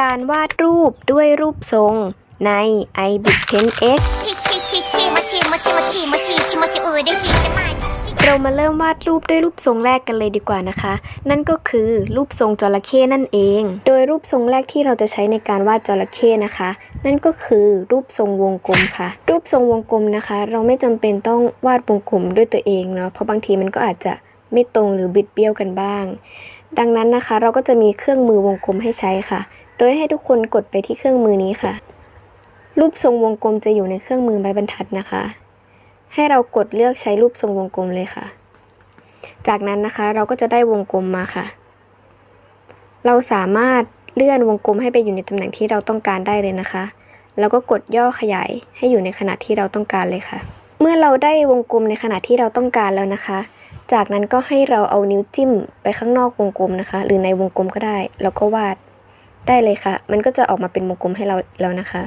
การวาดรูปด้วยรูปทรงใน iBook 10x เรามาเริ่มวาดรูปด้วยรูปทรงแรกกันเลยดีกว่านะคะ นั่นก็คือรูปทรงจระเข้นั่นเอง โดยรูปทรงแรกที่เราจะใช้ในการวาดจระเข้นะคะ นั่นก็คือรูปทรงวงกลมค่ะ รูปทรงวงกลมนะคะ เราไม่จำเป็นต้องวาดวงกลมด้วยตัวเองเนาะ เพราะบางทีมันก็อาจจะไม่ตรงหรือบิดเบี้ยวกันบ้าง ดังนั้นนะคะเราก็จะมีเครื่องมือวงกลมให้ใช้ค่ะ โดยให้ทุกคนกดไปที่เครื่องมือนี้ค่ะ รูปทรงวงกลมจะอยู่ในเครื่องมือใบบรรทัดนะคะ ให้เรากดเลือกใช้รูปทรงวงกลมเลยค่ะ จากนั้นนะคะเราก็จะได้วงกลมมาค่ะ เราสามารถเลื่อนวงกลมให้ไปอยู่ในตำแหน่งที่เราต้องการได้เลยนะคะ แล้วก็กดย่อขยายให้อยู่ในขนาดที่เราต้องการเลยค่ะ เมื่อเราได้วงกลมในขนาดที่เราต้องการแล้วนะคะ จากนั้นก็ให้เราเอานิ้วจิ้มไปข้างนอกวงกลมนะคะ หรือในวงกลมก็ได้ แล้วก็วาด ได้เลยค่ะ มันก็จะออกมาเป็นวงกลมให้เราแล้วนะคะ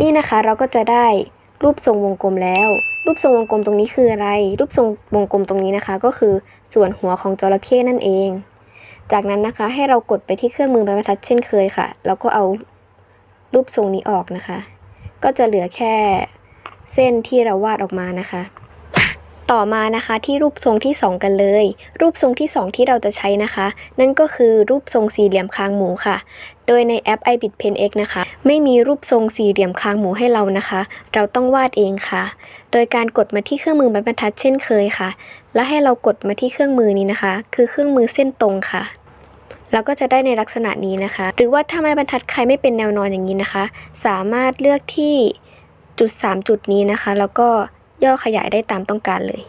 นี่นะคะเราก็จะได้รูปทรงวงกลมแล้ว รูปทรงวงกลมตรงนี้คืออะไร รูปทรงวงกลมตรงนี้นะคะ ก็คือส่วนหัวของจระเข้นั่นเอง จากนั้นนะคะให้เรากดไปที่เครื่องมือไม้บรรทัดเช่นเคยค่ะ แล้วก็เอารูปทรงนี้ออกนะคะ ก็จะเหลือแค่เส้นที่เราวาดออกมานะคะ ต่อมานะคะที่รูปทรงที่ 2 กันเลย รูปทรงที่ 2 ที่เราจะใช้นะคะ นั่นก็คือรูปทรงสี่เหลี่ยมคางหมูค่ะ โดยในแอป iBit Pen X นะคะ ไม่มีรูปทรงสี่เหลี่ยมคางหมูให้เรานะคะ เราต้องวาดเองค่ะ โดยการกดมาที่เครื่องมือไม้บรรทัดเช่นเคยค่ะ และให้เรากดมาที่เครื่องมือนี้นะคะ คือเครื่องมือเส้นตรงค่ะเราก็จะได้ในลักษณะนี้นะคะ หรือว่าถ้าไม้บรรทัดใครไม่เป็นแนวนอนอย่างนี้นะคะ สามารถเลือกที่จุด 3 จุดนี้นะคะ แล้วก็ ย่อขยายได้ตามต้องการเลย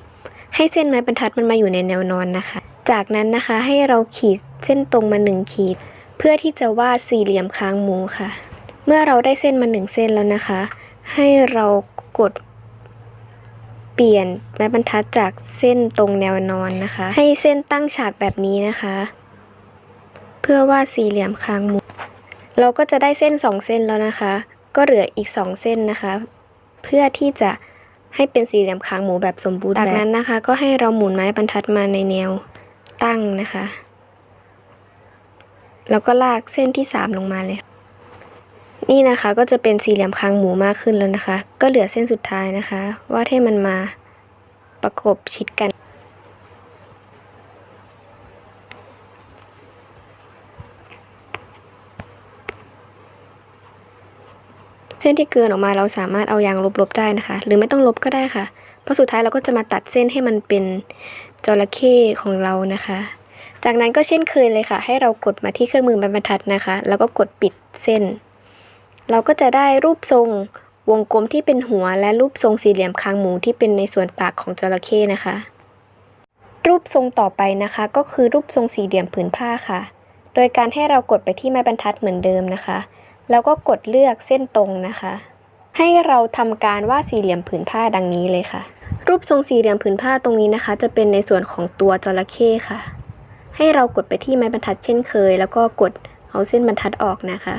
ให้เส้นไม้บรรทัดมันมาอยู่ในแนวนอนนะคะ จากนั้นนะคะให้เราขีดเส้นตรงมา 1 ขีด เพื่อที่จะวาดสี่เหลี่ยมคางหมูค่ะ เมื่อเราได้เส้นมาหนึ่งเส้นแล้วนะคะ ให้เรากดเปลี่ยนไม้บรรทัดจากเส้นตรงแนวนอนนะคะ ให้เส้นตั้งฉากแบบนี้นะคะ เพื่อวาดสี่เหลี่ยมคางหมู เราก็จะได้เส้นสองเส้นแล้วนะคะ ก็เหลืออีกสองเส้นนะคะ เพื่อที่จะ ให้เป็นสี่เหลี่ยมคางหมูแบบสมบูรณ์จากนั้นนะคะ ก็ให้เราหมุนไม้บรรทัดมาในแนวตั้งนะคะ แล้วก็ลากเส้นที่สามลงมาเลย นี่นะคะก็จะเป็นสี่เหลี่ยมคางหมูมากขึ้นแล้วนะคะ ก็เหลือเส้นสุดท้ายนะคะ วาดให้มันมาประกบชิดกัน เส้นที่เกินออกมาเราสามารถเอายางลบๆได้นะคะ หรือไม่ต้องลบก็ได้ค่ะ เพราะสุดท้ายเราก็จะมาตัดเส้นให้มันเป็นจระเข้ของเรานะคะ จากนั้นก็เช่นเคยเลยค่ะ ให้เรากดมาที่เครื่องมือบรรทัดนะคะ แล้วก็กดปิดเส้น เราก็จะได้รูปทรงวงกลมที่เป็นหัวและรูปทรงสี่เหลี่ยมคางหมูที่เป็นในส่วนปากของจระเข้นะคะ รูปทรงต่อไปนะคะ ก็คือรูปทรงสี่เหลี่ยมผืนผ้าค่ะ โดยการให้เรากดไปที่ไม้บรรทัดเหมือนเดิมนะคะ แล้วก็กดเลือกเส้นตรงนะคะ ให้เราทำการวาดสี่เหลี่ยมผืนผ้าดังนี้เลยค่ะ รูปทรงสี่เหลี่ยมผืนผ้าตรงนี้นะคะ จะเป็นในส่วนของตัวจระเข้ค่ะ ให้เรากดไปที่ไม้บรรทัดเช่นเคย แล้วก็กดเอาเส้นบรรทัดออกนะคะ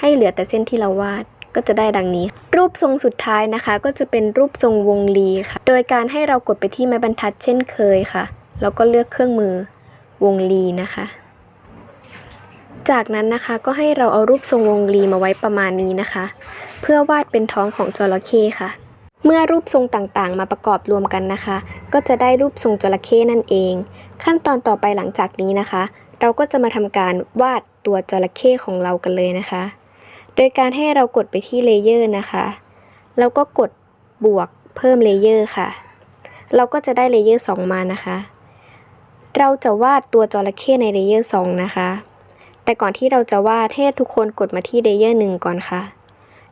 ให้เหลือแต่เส้นที่เราวาดก็จะได้ดังนี้ รูปทรงสุดท้ายนะคะ ก็จะเป็นรูปทรงวงรีค่ะ โดยการให้เรากดไปที่ไม้บรรทัดเช่นเคยค่ะแล้วก็เลือกเครื่องมือวงรีนะคะ จากนั้นนะคะก็ให้เราเอารูปทรงวงรีมาไว้ประมาณนี้นะคะ เพื่อวาดเป็นท้องของจระเข้ค่ะ เมื่อรูปทรงต่างๆ มาประกอบรวมกันนะคะ ก็จะได้รูปทรงจระเข้นั่นเอง ขั้นตอนต่อไปหลังจากนี้นะคะ เราก็จะมาทำการวาดตัวจระเข้ของเรากันเลยนะคะ โดยการให้เรากดไปที่เลเยอร์นะคะแล้วก็กดบวกเพิ่มเลเยอร์ค่ะ เราก็จะได้เลเยอร์2มานะคะ เราจะวาดตัวจระเข้ในเลเยอร์2นะคะ แต่ก่อนที่เราจะวาดให้ทุกคนกดมาที่เลเยอร์หนึ่งก่อนค่ะ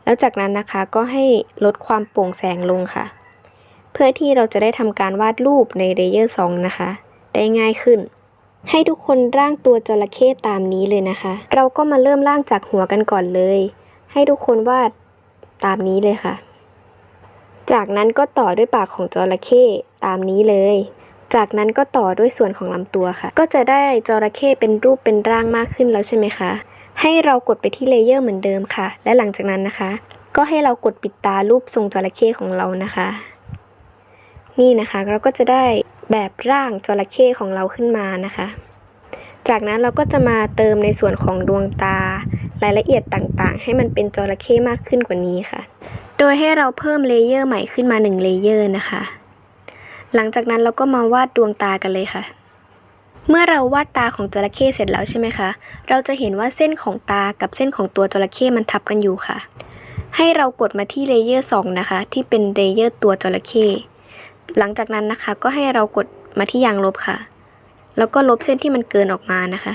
แล้วจากนั้นนะคะก็ให้ลดความโปร่งแสงลงค่ะ เพื่อที่เราจะได้ทำการวาดรูปในเลเยอร์2นะคะ ได้ง่ายขึ้น ให้ทุกคนร่างตัวจระเข้ตามนี้เลยนะคะ เราก็มาเริ่มร่างจากหัวกันก่อนเลย ให้ทุกคนวาดตามนี้เลยค่ะ จากนั้นก็ต่อด้วยปากของจระเข้ตามนี้เลย จากนั้นก็ต่อด้วยส่วนของลำตัวค่ะ ก็จะได้จระเข้เป็นรูปเป็นร่างมากขึ้นแล้วใช่ไหมคะ ให้เรากดไปที่เลเยอร์เหมือนเดิมค่ะ และหลังจากนั้นนะคะ ก็ให้เรากดปิดตารูปทรงจระเข้ของเรานะคะ นี่นะคะเราก็จะได้แบบร่างจระเข้ของเราขึ้นมานะคะ จากนั้นเราก็จะมาเติมในส่วนของดวงตา รายละเอียดต่างๆ ให้มันเป็นจระเข้มากขึ้นกว่านี้ค่ะ โดยให้เราเพิ่มเลเยอร์ใหม่ขึ้นมา1เลเยอร์นะคะ หลังจากนั้นเราก็มาวาดดวงตากันเลยค่ะ เมื่อเราวาดตาของจระเข้เสร็จแล้วใช่ไหมคะ เราจะเห็นว่าเส้นของตากับเส้นของตัวจระเข้มันทับกันอยู่ค่ะ ให้เรากดมาที่เลเยอร์2นะคะ ที่เป็นเลเยอร์ตัวจระเข้หลังจากนั้นนะคะ ก็ให้เรากดมาที่ยางลบค่ะ แล้วก็ลบเส้นที่มันเกินออกมานะคะ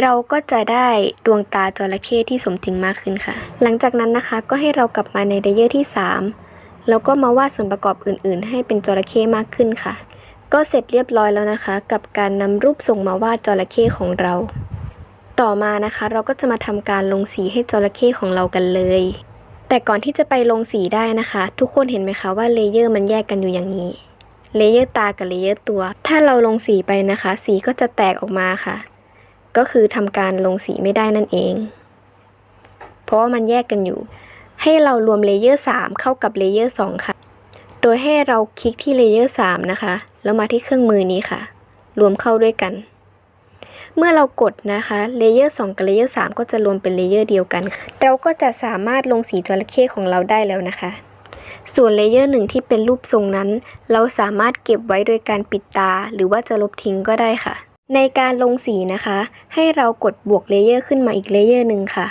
เราก็จะได้ดวงตาจระเข้ที่สมจริงมากขึ้นค่ะ หลังจากนั้นนะคะก็ให้เรากลับมาในเลเยอร์ที่ 3 แล้วก็มาวาดส่วนประกอบอื่น ๆ ให้เป็นจระเข้มากขึ้นค่ะ ก็เสร็จเรียบร้อยแล้วนะคะ กับการนำรูปทรงมาวาดจระเข้ของเรา ต่อมานะคะ เราก็จะมาทำการลงสีให้จระเข้ของเรากันเลย แต่ก่อนที่จะไปลงสีได้นะคะ ทุกคนเห็นไหมคะว่าเลเยอร์มันแยกกันอยู่อย่างนี้เลเยอร์ตากับเลเยอร์ตัว ถ้าเราลงสีไปนะคะ สีก็จะแตกออกมาค่ะ ก็คือทำการลงสีไม่ได้นั่นเอง เพราะว่ามันแยกกันอยู่ ให้เรารวมเลเยอร์3เข้ากับเลเยอร์2ค่ะ โดยให้เราคลิกที่เลเยอร์3นะคะ แล้วมาที่เครื่องมือนี้ค่ะ รวมเข้าด้วยกัน เมื่อเรากดนะคะเลเยอร์2กับเลเยอร์3ก็จะรวมเป็นเลเยอร์เดียวกัน เราก็จะสามารถลงสีจระเข้ของเราได้แล้วนะคะ ส่วนเลเยอร์หนึ่งที่เป็นรูปทรงนั้น เราสามารถเก็บไว้โดยการปิดตา หรือว่าจะลบทิ้งก็ได้ค่ะในการลงสีนะคะ ให้เรากดบวกเลเยอร์ขึ้นมาอีกเลเยอร์หนึ่งค่ะ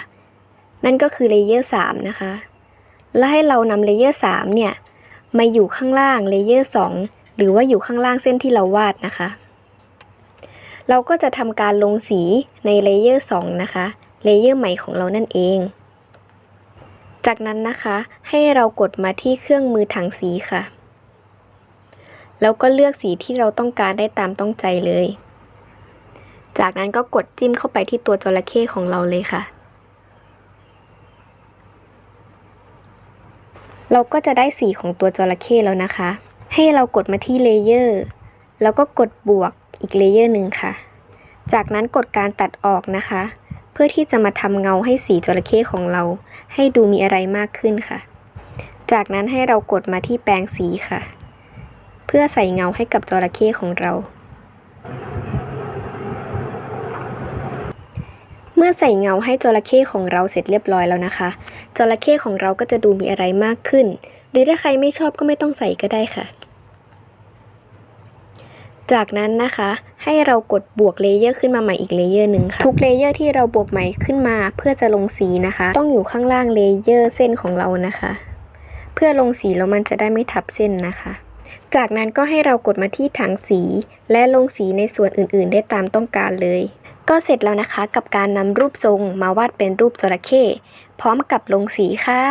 นั่นก็คือเลเยอร์3นะคะ และให้เรานำเลเยอร์3เนี่ยมาอยู่ข้างล่างเลเยอร์2หรือว่าอยู่ข้างล่างเส้นที่เราวาดนะคะ เราก็จะทำการลงสีในเลเยอร์2นะคะเลเยอร์ใหม่ของเรานั่นเอง จากนั้นนะคะให้เรากดมาที่เครื่องมือถังสีค่ะ แล้วก็เลือกสีที่เราต้องการได้ตามต้องใจเลย จากนั้นก็กดจิ้มเข้าไปที่ตัวจระเข้ของเราเลยค่ะ เราก็จะได้สีของตัวจระเข้แล้วนะคะ ให้เรากดมาที่เลเยอร์แล้วก็กดบวกอีกเลเยอร์หนึ่งค่ะ จากนั้นกดการตัดออกนะคะ เพื่อที่จะมาทำเงาให้สีจระเข้ของเรา ให้ดูมีอะไรมากขึ้นค่ะ จากนั้นให้เรากดมาที่แปรงสีค่ะ เพื่อใส่เงาให้กับจระเข้ของเรา เมื่อใส่เงาให้จระเข้ของเราเสร็จเรียบร้อยแล้วนะคะ จระเข้ของเราก็จะดูมีอะไรมากขึ้น หรือถ้าใครไม่ชอบก็ไม่ต้องใส่ก็ได้ค่ะ จากนั้นนะคะ ให้เรากดบวกเลเยอร์ขึ้นมาใหม่อีกเลเยอร์หนึ่งค่ะ ทุกเลเยอร์ที่เราบวกใหม่ขึ้นมา เพื่อจะลงสีนะคะ ต้องอยู่ข้างล่างเลเยอร์เส้นของเรานะคะ เพื่อลงสีแล้วมันจะได้ไม่ทับเส้นนะคะจากนั้นก็ให้เรากดมาที่ถังสี และลงสีในส่วนอื่น ๆ ได้ตามต้องการเลย ก็เสร็จแล้วนะคะกับการนำรูปทรงมาวาดเป็นรูปจระเข้พร้อมกับลงสีค่ะ